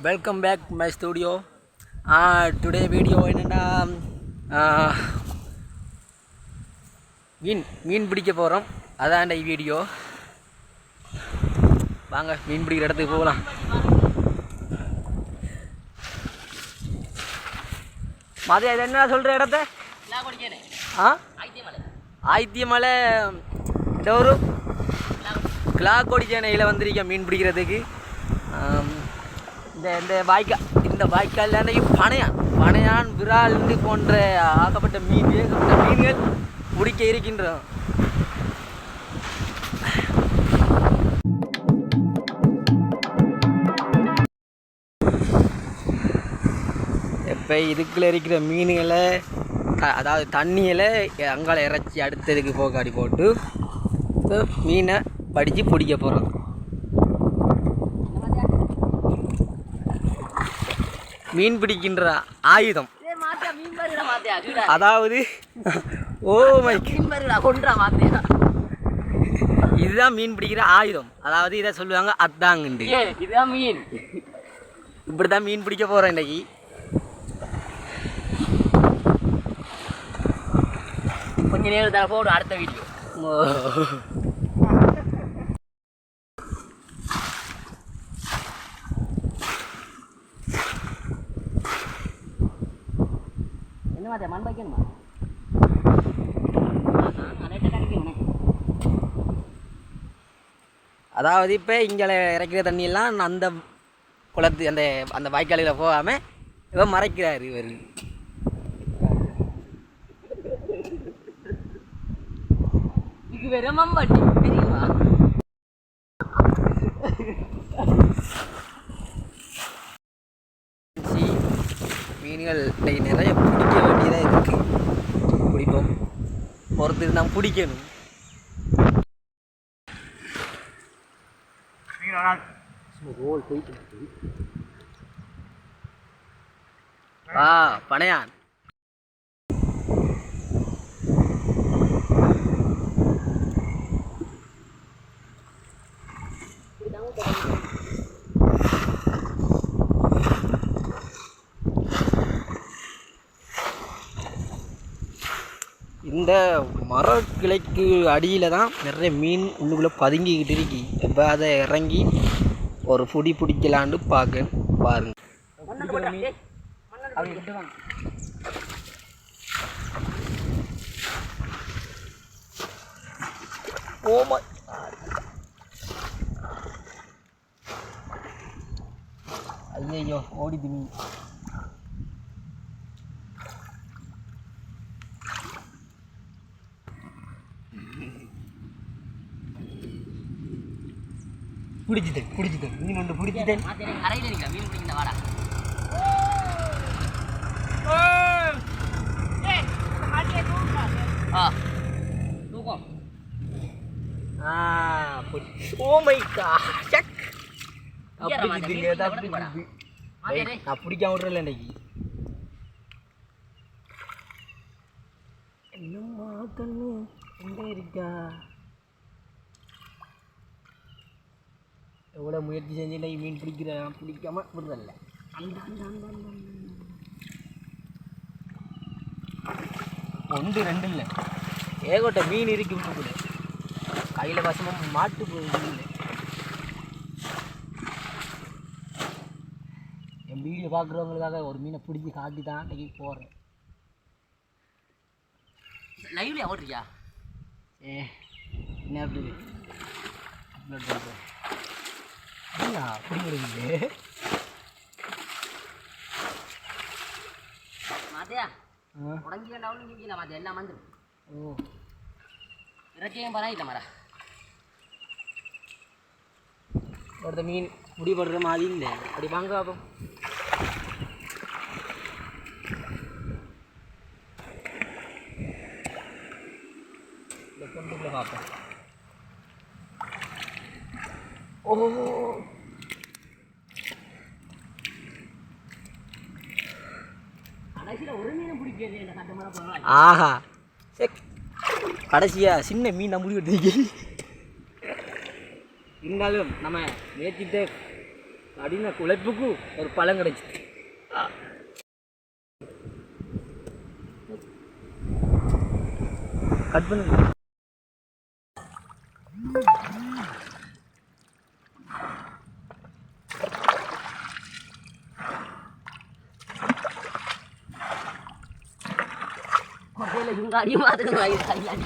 Welcome back my studio today video என்னென்னா மீன் மீன் பிடிக்க போகிறோம் அதான் இந்த வீடியோ வாங்க மீன் பிடிக்கிற இடத்துக்கு போகலாம். மதியம் இது என்ன சொல்கிற இடத்த? ஆ? ஆயித்தியமலை. இந்த ஒரு கிளாக்கோடி சேனையில் வந்திருக்கேன் மீன் பிடிக்கிறதுக்கு. இந்த இந்த வாய்க்கால் இந்த வாய்க்கால் பனையான் பனையான் விரால் போன்ற ஆக்கப்பட்ட மீன் ஏகப்பட்ட மீன்கள் பிடிக்க இருக்கின்றோம் இப்போ இதுக்குள்ளே இருக்கிற மீன்களை த- அதாவது தண்ணியில் அங்கால இறச்சி அடுத்ததுக்கு போக்காடி போட்டு மீனை படித்து பிடிக்க போகிறோம் மீன் பிடிக்கின்ற ஆயுதம். அதாவது ஓ மை இதுதான் மீன் பிடிக்கிற ஆயுதம். அதாவது இதை சொல்லுவாங்க அத்தாங்குண்டு. இதுதான் மீன். இப்படி தான் மீன் பிடிக்க போகிறோம் இன்னைக்கு. கொஞ்ச நேரம் தர போடும் அடுத்த வீடியோ. என்ன மாதிரி மண் வைக்கணுமா அதாவது இப்போ இங்கே இறக்கிற தண்ணியெல்லாம் அந்த குளத்து அந்த அந்த வாய்க்காலில் போகாமல் இவர் மறைக்கிறார் இவர். இது வேற மம்பட்டி தெரியுமா? மீன்கள் நிறைய பிடிக்க வேண்டியதாக இருக்குது பிடிப்போம் ஒருத்தர் நான் பிடிக்கணும் ரோல் போயிட்டு ஆ பனையான். இந்த மரக்கிளைக்கு அடியில் தான் நிறைய மீன் உள்ளுக்குள்ளே பதுங்கிக்கிட்டு இருக்கு இப்போ அதை இறங்கி ஒரு புடி பிடிக்கலான்னு பார்க்க பாருங்க அப்படி கிட்ட வாங்க. ஓடிது மீன் பிடிச்சிட்டேன் பிடிச்சிட்டேன் மீன் ஒன்று பிடிச்சிட்டேன் அறையில் நிற்கிறேன் மீன் பிடிக்கிற வாடா ஆ தூக்கம் ஆ ஓ மை காட் நான் பிடிக்காம விட்றல இன்னைக்கு. என்னம்மா எங்க இருக்கா? எவ்வளோ முயற்சி செஞ்சு இன்னைக்கு மீன் பிடிக்கிறேன் பிடிக்காம அந்த. ஒன்று ரெண்டு இல்லை. ஏகோட்ட மீன் இருக்கு கூட. கையில் வசமாக மாட்டு இல்லை என் வீடியோ பார்க்குறவங்களுக்காக ஒரு மீனை பிடிச்சி காட்டி தான் இன்னைக்கு போகிறேன் லைவ்ல ஓடுறியா ஏ என்ன அப்படி? அப்லோட் பண்ணுறேன் என்ன அப்படி மாத்தியா? ஆ. உடஞ்சி வேண்டாம் நீங்க மாத்தியா? எல்லாம் வந்துடும் ஓ. இறச்சியும் பரா இல்லை மரா ஒருத்த மீன் முடிபடுற மாதிரி இல்லை. அப்படி வாங்க பார்ப்போம் இந்த கொண்டுக்குள்ள பார்ப்போம் ஓ கடைசியில் ஒரு மீன் பிடிக்கிறது இந்த கட்ட மரம் போகலாம் ஆஹா. செக். கடைசியா சின்ன மீன் நம்ம முடிவு இருந்தாலும் நம்ம நேற்றிட்ட கடின உழைப்புக்கு ஒரு பழம் கிடைச்சி. கட் பண்ணுங்க. கொடையில இவங்க அடிய மாத்துக்கணும் வாங்கி கையாடி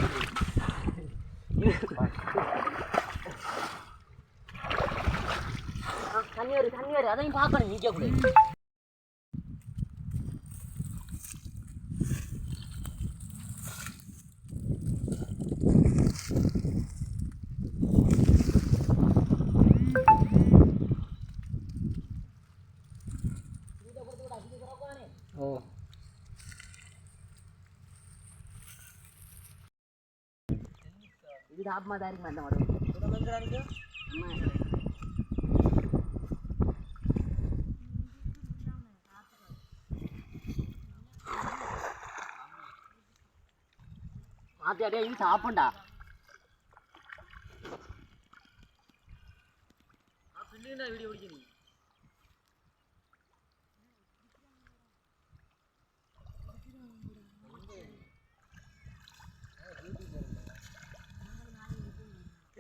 தண்ணி வரு தண்ணி வரு. அதையும் பார்க்கணும் நிற்க இது ஆத்மா தான் இருக்கு அந்த மாடு மாத்தி அடியா இது சாப்பிண்டா வீடியோ பிடிக்கணும்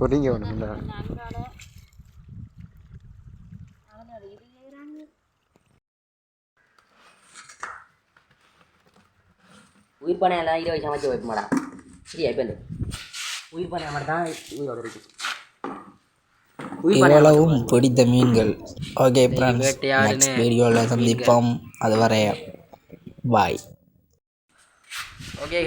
பொடிங்க ஒன்று உயிர் பண்ணை எல்லாம் இருபது சமைச்சு வைப்பமாடா. சரியா இப்போ உயிர் பண்ணை மட்டும் தான் உயிரோட இருக்கு. இவ்வளவும் பிடித்த மீன்கள். ஓகே ஃப்ரெண்ட்ஸ் நெக்ஸ்ட் வீடியோவில் சந்திப்போம். அதுவரை பாய் ஓகே